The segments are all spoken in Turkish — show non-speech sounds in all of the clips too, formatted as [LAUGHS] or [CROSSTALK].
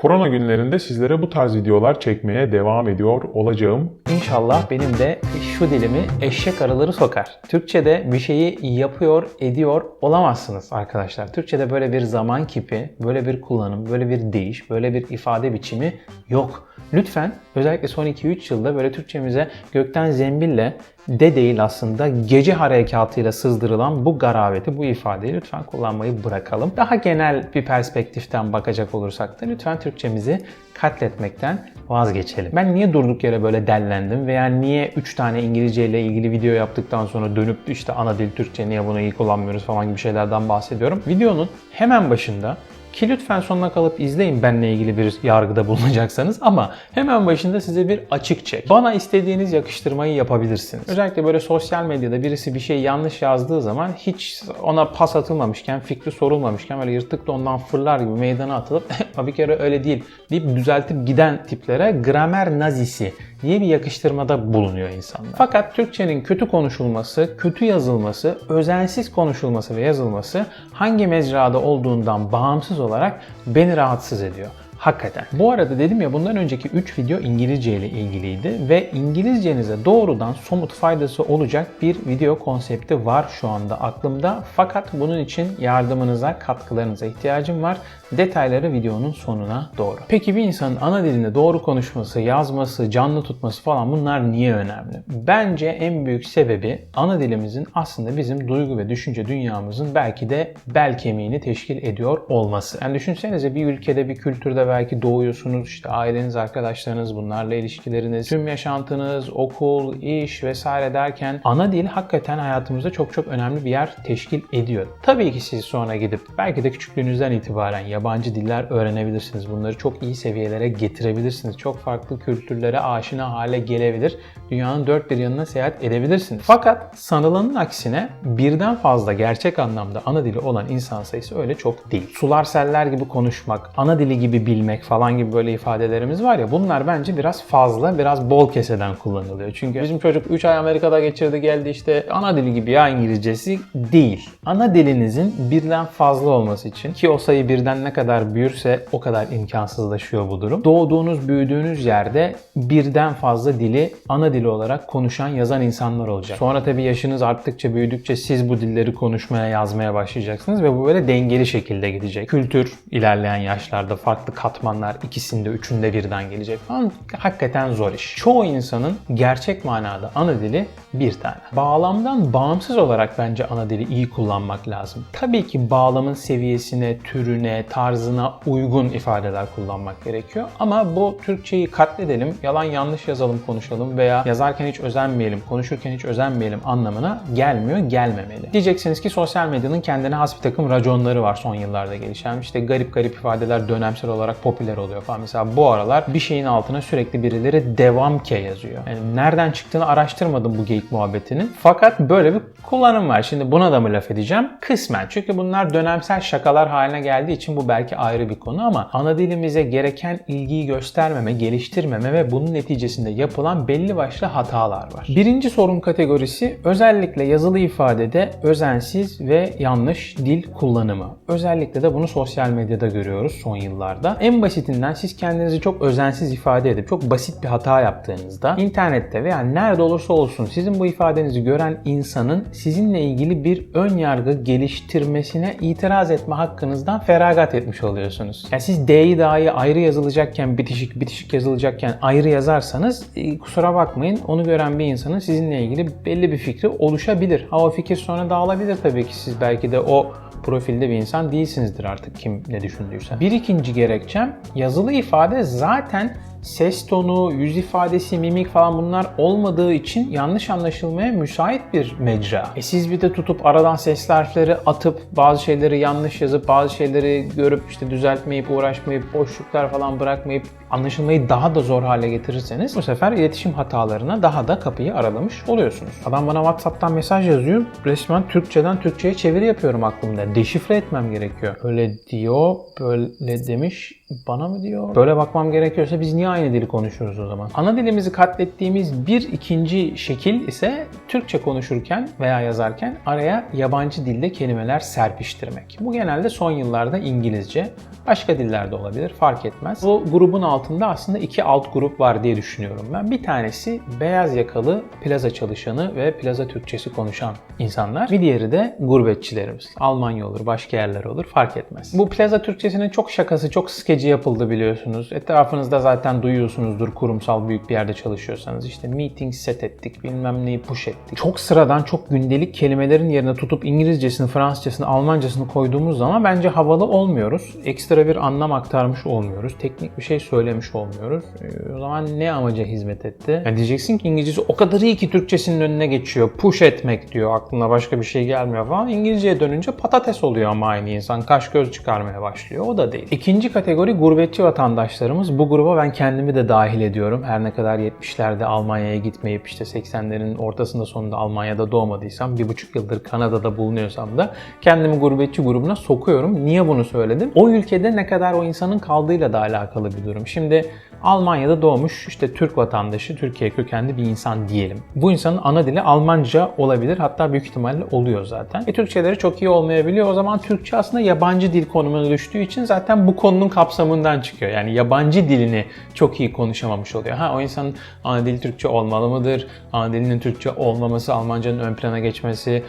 Korona günlerinde sizlere bu tarz videolar çekmeye devam ediyor olacağım. İnşallah benim de şu dilimi eşek arıları sokar. Türkçe'de bir şeyi yapıyor, ediyor olamazsınız arkadaşlar. Türkçe'de böyle bir zaman kipi, böyle bir kullanım, böyle bir değiş, böyle bir ifade biçimi yok. Lütfen özellikle son 2-3 yılda böyle Türkçemize gökten zembille de değil aslında gece harekatıyla sızdırılan bu garaveti, bu ifadeyi lütfen kullanmayı bırakalım. Daha genel bir perspektiften bakacak olursak da lütfen Türkçemizi katletmekten vazgeçelim. Ben niye durduk yere böyle dellendim veya niye 3 tane İngilizce ile ilgili video yaptıktan sonra dönüp işte ana dil Türkçe niye bunu iyi kullanmıyoruz falan gibi şeylerden bahsediyorum. Videonun hemen başında ki lütfen sonuna kalıp izleyin benle ilgili bir yargıda bulunacaksanız ama hemen başında size bir açık çek. Bana istediğiniz yakıştırmayı yapabilirsiniz. Özellikle böyle sosyal medyada birisi bir şey yanlış yazdığı zaman hiç ona pas atılmamışken, fikri sorulmamışken böyle yırtıkla ondan fırlar gibi meydana atılıp bir kere öyle değil deyip düzeltip giden tiplere gramer nazisi diye bir yakıştırmada bulunuyor insanlar. Fakat Türkçenin kötü konuşulması, kötü yazılması, özensiz konuşulması ve yazılması hangi mecrada olduğundan bağımsız olarak beni rahatsız ediyor. Hakikaten. Bu arada dedim ya bundan önceki 3 video İngilizce ile ilgiliydi ve İngilizcenize doğrudan somut faydası olacak bir video konsepti var şu anda aklımda. Fakat bunun için yardımınıza, katkılarınıza ihtiyacım var. Detayları videonun sonuna doğru. Peki bir insanın ana dilinde doğru konuşması, yazması, canlı tutması falan bunlar niye önemli? Bence en büyük sebebi ana dilimizin aslında bizim duygu ve düşünce dünyamızın belki de bel kemiğini teşkil ediyor olması. Yani düşünsenize bir ülkede, bir kültürde belki doğuyorsunuz, işte aileniz, arkadaşlarınız, bunlarla ilişkileriniz, tüm yaşantınız, okul, iş vesaire derken ana dil hakikaten hayatımızda çok çok önemli bir yer teşkil ediyor. Tabii ki siz sonra gidip belki de küçüklüğünüzden itibaren yabancı diller öğrenebilirsiniz. Bunları çok iyi seviyelere getirebilirsiniz. Çok farklı kültürlere aşina hale gelebilir. Dünyanın dört bir yanına seyahat edebilirsiniz. Fakat sanılanın aksine birden fazla gerçek anlamda ana dili olan insan sayısı öyle çok değil. Sular seller gibi konuşmak, ana dili gibi bilmek falan gibi böyle ifadelerimiz var ya bunlar bence biraz fazla, biraz bol keseden kullanılıyor. Çünkü bizim çocuk 3 ay Amerika'da geçirdi geldi işte ana dili gibi ya İngilizcesi değil. Ana dilinizin birden fazla olması için ki o sayı birden ne kadar büyürse o kadar imkansızlaşıyor bu durum. Doğduğunuz, büyüdüğünüz yerde birden fazla dili ana dili olarak konuşan, yazan insanlar olacak. Sonra tabii yaşınız arttıkça, büyüdükçe siz bu dilleri konuşmaya, yazmaya başlayacaksınız ve bu böyle dengeli şekilde gidecek. Kültür ilerleyen yaşlarda farklı katmanlar ikisinde, üçünde birden gelecek falan. Hakikaten zor iş. Çoğu insanın gerçek manada ana dili bir tane. Bağlamdan bağımsız olarak bence ana dili iyi kullanmak lazım. Tabii ki bağlamın seviyesine, türüne, tarzına uygun ifadeler kullanmak gerekiyor. Ama bu Türkçeyi katledelim, yalan yanlış yazalım, konuşalım veya yazarken hiç özenmeyelim, konuşurken hiç özenmeyelim anlamına gelmiyor, gelmemeli. Diyeceksiniz ki sosyal medyanın kendine has bir takım raconları var son yıllarda gelişen. İşte garip garip ifadeler dönemsel olarak popüler oluyor falan. Mesela bu aralar bir şeyin altına sürekli birileri devam ke yazıyor. Yani nereden çıktığını araştırmadım bu geyik muhabbetinin. Fakat böyle bir kullanım var. Şimdi buna da mı laf edeceğim? Kısmen. Çünkü bunlar dönemsel şakalar haline geldiği için bu belki ayrı bir konu ama ana dilimize gereken ilgiyi göstermeme, geliştirmeme ve bunun neticesinde yapılan belli başlı hatalar var. Birinci sorun kategorisi özellikle yazılı ifadede özensiz ve yanlış dil kullanımı. Özellikle de bunu sosyal medyada görüyoruz son yıllarda. En basitinden siz kendinizi çok özensiz ifade edip çok basit bir hata yaptığınızda internette veya nerede olursa olsun sizin bu ifadenizi gören insanın sizinle ilgili bir ön yargı geliştirmesine itiraz etme hakkınızdan feragat etmiş oluyorsunuz. Yani siz D'yi dahi ayrı yazılacakken bitişik bitişik yazılacakken ayrı yazarsanız e, kusura bakmayın onu gören bir insanın sizinle ilgili belli bir fikri oluşabilir. Ha o fikir sonra dağılabilir tabii ki siz belki de o profilde bir insan değilsinizdir artık kim ne düşündüyse. Bir ikinci gerekçem yazılı ifade zaten ses tonu, yüz ifadesi, mimik falan bunlar olmadığı için yanlış anlaşılmaya müsait bir mecra. E siz bir de tutup aradan sesli harfleri atıp bazı şeyleri yanlış yazıp bazı şeyleri görüp işte düzeltmeyip uğraşmayıp boşluklar falan bırakmayıp anlaşılmayı daha da zor hale getirirseniz bu sefer iletişim hatalarına daha da kapıyı aralamış oluyorsunuz. Adam bana WhatsApp'tan mesaj yazıyor. Resmen Türkçeden Türkçe'ye çeviri yapıyorum aklımda. Deşifre etmem gerekiyor. Öyle diyor, böyle demiş, bana mı diyor? Böyle bakmam gerekiyorsa biz niye aynı dili konuşuyoruz o zaman? Ana dilimizi katlettiğimiz bir ikinci şekil ise Türkçe konuşurken veya yazarken araya yabancı dilde kelimeler serpiştirmek. Bu genelde son yıllarda İngilizce. Başka dillerde olabilir fark etmez. Bu grubun altında aslında iki alt grup var diye düşünüyorum ben. Bir tanesi beyaz yakalı plaza çalışanı ve plaza Türkçesi konuşan insanlar. Bir diğeri de gurbetçilerimiz. Almanya olur, başka yerler olur fark etmez. Bu plaza Türkçesinin çok şakası, çok skeci yapıldı biliyorsunuz. Etrafınızda zaten duyuyorsunuzdur kurumsal büyük bir yerde çalışıyorsanız. İşte meeting set ettik, bilmem neyi push ettik. Çok sıradan, çok gündelik kelimelerin yerine tutup İngilizcesini, Fransızcasını, Almancasını koyduğumuz zaman bence havalı olmuyoruz. Ekstra bir anlam aktarmış olmuyoruz. Teknik bir şey söylemiş olmuyoruz. Ee, O zaman ne amaca hizmet etti? Yani diyeceksin ki İngilizcesi o kadar iyi ki Türkçesinin önüne geçiyor. Push etmek diyor. Aklına başka bir şey gelmiyor falan. İngilizceye dönünce patates oluyor ama aynı insan. Kaş göz çıkarmaya başlıyor. O da değil. İkinci kategori gurbetçi vatandaşlarımız. Bu gruba ben kendimi de dahil ediyorum. Her ne kadar 70'lerde Almanya'ya gitmeyip işte 80'lerin ortasında sonunda Almanya'da doğmadıysam, bir buçuk yıldır Kanada'da bulunuyorsam da kendimi gurbetçi grubuna sokuyorum. Niye bunu söyledim? O ülkede ne kadar o insanın kaldığıyla da alakalı bir durum. Şimdi Almanya'da doğmuş işte Türk vatandaşı, Türkiye kökenli bir insan diyelim. Bu insanın ana dili Almanca olabilir. Hatta büyük ihtimalle oluyor zaten. E Türkçeleri çok iyi olmayabiliyor. O zaman Türkçe aslında yabancı dil konumuna düştüğü için zaten bu konunun kapsamından çıkıyor. Yani yabancı dilini çok iyi konuşamamış oluyor. Ha o insanın ana dili Türkçe olmalı mıdır? Ana dilinin Türkçe olmaması, Almancanın ön plana geçmesi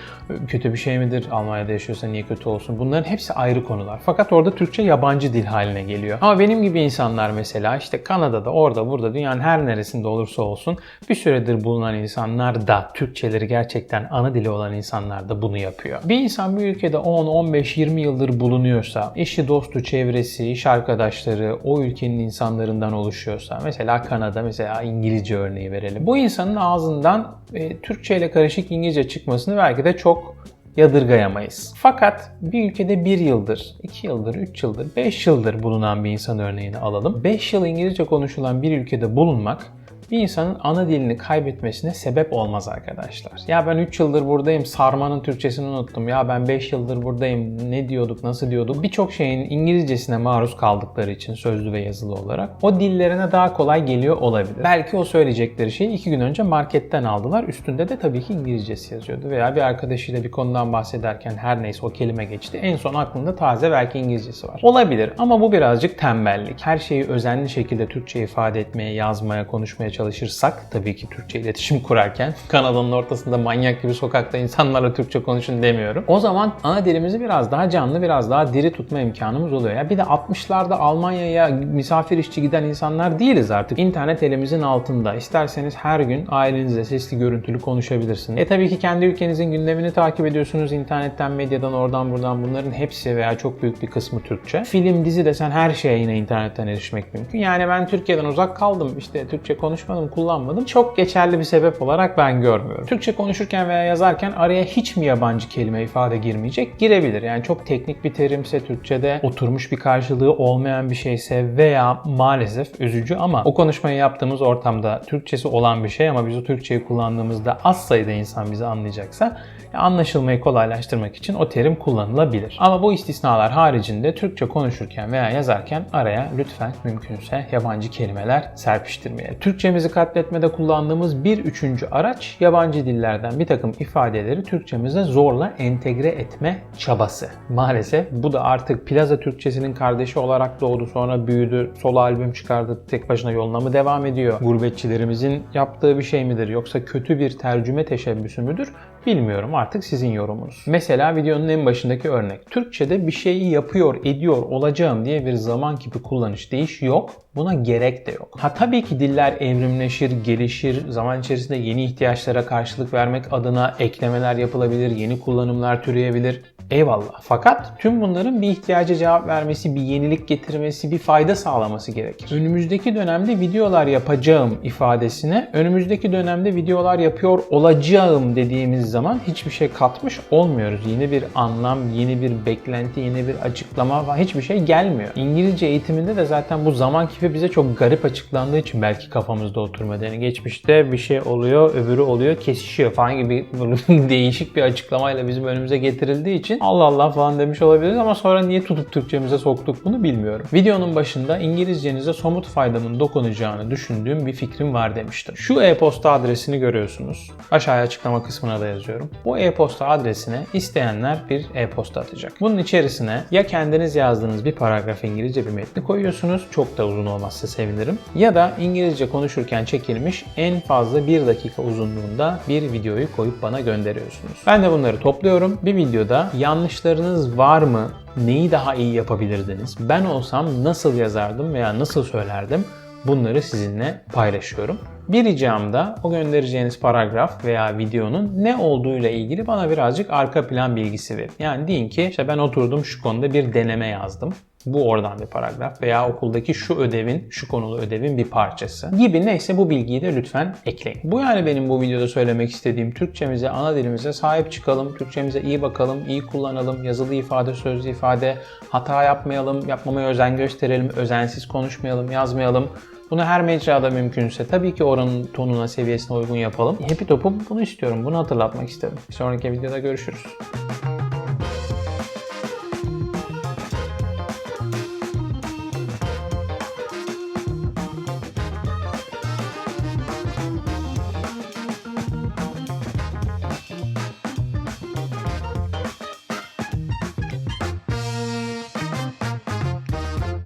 kötü bir şey midir? Almanya'da yaşıyorsa niye kötü olsun? Bunların hepsi ayrı konular. Fakat orada Türkçe yabancı dil haline geliyor. Ama benim gibi insanlar mesela işte Kanada'da, orada, burada, dünyanın her neresinde olursa olsun bir süredir bulunan insanlar da Türkçeleri gerçekten ana dili olan insanlar da bunu yapıyor. Bir insan bir ülkede 10, 15, 20 yıldır bulunuyorsa, eşi, dostu, çevresi, iş arkadaşları o ülkenin insanlarından oluşuyorsa, mesela Kanada, mesela İngilizce örneği verelim. Bu insanın ağzından e, Türkçe ile karışık İngilizce çıkmasını belki de çok yadırgayamayız. Fakat bir ülkede 1 yıldır, 2 yıldır, 3 yıldır, 5 yıldır bulunan bir insan örneğini alalım. 5 yıl İngilizce konuşulan bir ülkede bulunmak bir insanın ana dilini kaybetmesine sebep olmaz arkadaşlar. Ya ben 3 yıldır buradayım, sarmanın Türkçesini unuttum. Ya ben 5 yıldır buradayım, ne diyorduk, nasıl diyorduk. Birçok şeyin İngilizcesine maruz kaldıkları için sözlü ve yazılı olarak o dillerine daha kolay geliyor olabilir. Belki o söyleyecekleri şeyi 2 gün önce marketten aldılar. Üstünde de tabii ki İngilizcesi yazıyordu. Veya bir arkadaşıyla bir konudan bahsederken her neyse o kelime geçti. En son aklında taze belki İngilizcesi var. Olabilir ama bu birazcık tembellik. Her şeyi özenli şekilde Türkçe ifade etmeye, yazmaya, konuşmaya çalışırsak tabii ki Türkçe iletişim kurarken Kanada'nın ortasında manyak gibi sokakta insanlarla Türkçe konuşun demiyorum. O zaman ana dilimizi biraz daha canlı, biraz daha diri tutma imkanımız oluyor. Ya bir de 60'larda Almanya'ya misafir işçi giden insanlar değiliz artık. İnternet elimizin altında. İsterseniz her gün ailenizle sesli görüntülü konuşabilirsiniz. E tabii ki kendi ülkenizin gündemini takip ediyorsunuz. internetten, medyadan, oradan buradan bunların hepsi veya çok büyük bir kısmı Türkçe. Film, dizi desen her şeye yine internetten erişmek mümkün. Yani ben Türkiye'den uzak kaldım. İşte Türkçe konuşmadım, kullanmadım. Çok geçerli bir sebep olarak ben görmüyorum. Türkçe konuşurken veya yazarken araya hiç mi yabancı kelime ifade girmeyecek? Girebilir. Yani çok teknik bir terimse Türkçe'de oturmuş bir karşılığı olmayan bir şeyse veya maalesef üzücü ama o konuşmayı yaptığımız ortamda Türkçesi olan bir şey ama biz o Türkçeyi kullandığımızda az sayıda insan bizi anlayacaksa anlaşılmayı kolaylaştırmak için o terim kullanılabilir. Ama bu istisnalar haricinde Türkçe konuşurken veya yazarken araya lütfen mümkünse yabancı kelimeler serpiştirmeyelim. Türkçemizi katletmede kullandığımız bir üçüncü araç yabancı dillerden bir takım ifadeleri Türkçemize zorla entegre etme çabası. Maalesef bu da artık Plaza Türkçesinin kardeşi olarak doğdu sonra büyüdü, solo albüm çıkardı, tek başına yoluna mı devam ediyor? Gurbetçilerimizin yaptığı bir şey midir yoksa kötü bir tercüme teşebbüsü müdür? Bilmiyorum artık sizin yorumunuz. Mesela videonun en başındaki örnek. Türkçe'de bir şeyi yapıyor, ediyor, olacağım diye bir zaman kipi kullanış değiş yok. Buna gerek de yok. Ha tabii ki diller evrimleşir, gelişir, zaman içerisinde yeni ihtiyaçlara karşılık vermek adına eklemeler yapılabilir, yeni kullanımlar türeyebilir. Eyvallah. Fakat tüm bunların bir ihtiyaca cevap vermesi, bir yenilik getirmesi, bir fayda sağlaması gerekir. Önümüzdeki dönemde videolar yapacağım ifadesine önümüzdeki dönemde videolar yapıyor olacağım dediğimiz zaman hiçbir şey katmış olmuyoruz. Yeni bir anlam, yeni bir beklenti, yeni bir açıklama falan hiçbir şey gelmiyor. İngilizce eğitiminde de zaten bu zaman kipi bize çok garip açıklandığı için belki kafamızda oturmadı. Yani geçmişte bir şey oluyor, öbürü oluyor, kesişiyor falan gibi [LAUGHS] değişik bir açıklamayla bizim önümüze getirildiği için Allah Allah falan demiş olabiliriz ama sonra niye tutup Türkçemize soktuk bunu bilmiyorum. Videonun başında İngilizcenize somut faydamın dokunacağını düşündüğüm bir fikrim var demiştim. Şu e-posta adresini görüyorsunuz. Aşağıya açıklama kısmına da yazıyorum. Bu e-posta adresine isteyenler bir e-posta atacak. Bunun içerisine ya kendiniz yazdığınız bir paragraf İngilizce bir metni koyuyorsunuz. Çok da uzun olmazsa sevinirim. Ya da İngilizce konuşurken çekilmiş en fazla 1 dakika uzunluğunda bir videoyu koyup bana gönderiyorsunuz. Ben de bunları topluyorum. Bir videoda yanlışlarınız var mı? Neyi daha iyi yapabilirdiniz? Ben olsam nasıl yazardım veya nasıl söylerdim? Bunları sizinle paylaşıyorum. Bir ricam da o göndereceğiniz paragraf veya videonun ne olduğuyla ilgili bana birazcık arka plan bilgisi verin. Yani deyin ki işte ben oturdum şu konuda bir deneme yazdım. Bu oradan bir paragraf veya okuldaki şu ödevin, şu konulu ödevin bir parçası gibi neyse bu bilgiyi de lütfen ekleyin. Bu yani benim bu videoda söylemek istediğim Türkçemize, ana dilimize sahip çıkalım, Türkçemize iyi bakalım, iyi kullanalım, yazılı ifade, sözlü ifade, hata yapmayalım, yapmamaya özen gösterelim, özensiz konuşmayalım, yazmayalım. Bunu her mecrada mümkünse tabii ki oranın tonuna, seviyesine uygun yapalım. Happy Top'um bunu istiyorum. Bunu hatırlatmak istedim. Bir sonraki videoda görüşürüz.